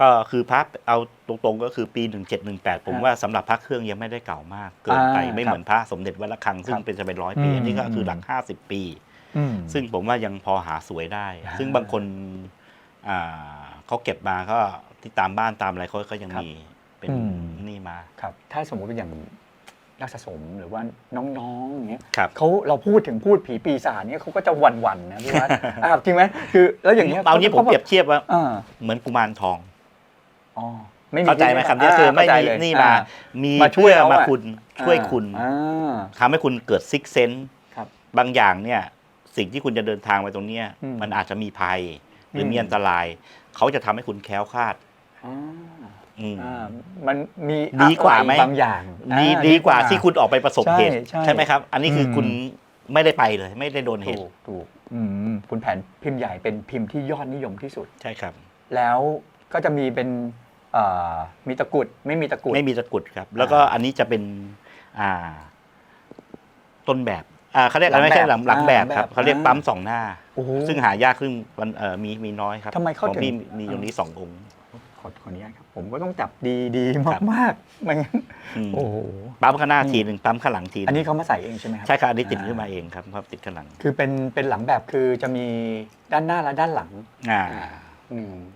ก็คือพระเอาตรงๆก็คือปี 1718 ผมฮะว่าสำหรับพระเครื่องยังไม่ได้เก่ามากเกินไปอ่าไม่ครับเหมือนพระสมเด็จวัดระฆังซึ่คงรับเป็นจะเป็นร้อยปีอืมอันนี้ก็คือหลัก 50 ปีอืมซึ่งผมว่ายังพอหาสวยได้อ่าซึ่งบางคนอ่าเขาเก็บมาก็ที่ตามบ้านตามอะไรเขาก็ยังครับมีเป็นอืมนี่มาครับ ถ้าสมมติว่าอย่างนักสะสมหรือว่าน้องๆอย่างเงี้ยครับเขาเราพูดถึงพูดผีปีศาจเนี่ยเขาก็จะหวั่นๆนะพี่วัดอ่าจริงไหมคือแล้วอย่างเงี้ยเอานี้ผมเปรียบเทียบว่าอ่าเหมือนกุมารทอง อ๋อไม่มีเข้าใจไหมที่คำนี้คือไม่เข้าใจมีเลยนี่มาอ่มีมาช่วยเพื่อเขามาอะคุณช่วยคุณอ่าทำให้คุณเกิดซิกเซนครับบางอย่างเนี่ย สิ่งที่คุณจะเดินทางไปตรงเนี้ยอืมมันอาจจะมีภัย หรืออมมีอันตราย เขาจะทำให้คุณแคล้วคลาดอ่าอืมอ่ามันมีดีกว่าไหมอะรบางอย่างดีอ่ดีกว่าที่คุณออกไปประสบเหตุใช่ใช่ไหมครับ อันนี้คืออมคุณไม่ได้ไปเลย ไม่ได้โดนเหถูตุกถูกอืมคุณแผนพิมพ์ใหญ่เป็นพิมพ์ที่ยอดนิยมที่สุด ใช่ครับ แล้วก็จะมีเป็นเอ่อ มีตะกรุดไม่มีตะกรุด ไม่มีตะกรุดครับ แล้วก็อันนี้จะเป็นอ่าต้นแบบอ่าเขาเรียกอะไรไม่ใช่หลังหลังแบบครับอ่าเขาเรียกอ่าปั๊มสองหน้าโอ้โหซึ่งหายากขึ้นวันเอ่อมีมีน้อยครับทำไมเขาของถึงพี่มีตรงนี้สององค์ขอขออนุญาตครับผมก็ต้องจับดีดีครับมากๆไม่งั้นอืมโอ้โหปั๊มข้างหน้าทีหนึ่งปั๊มข้างหลังทีหอันนึ่นี้งเขามาใส่เองใช่ไหมครับใช่ครับอันนี้ติดขึ้นมาเองครับครับติดข้างหลัง คือเป็นเป็นหลังแบบคือจะมีด้านหน้าและด้านหลังอ่าอืม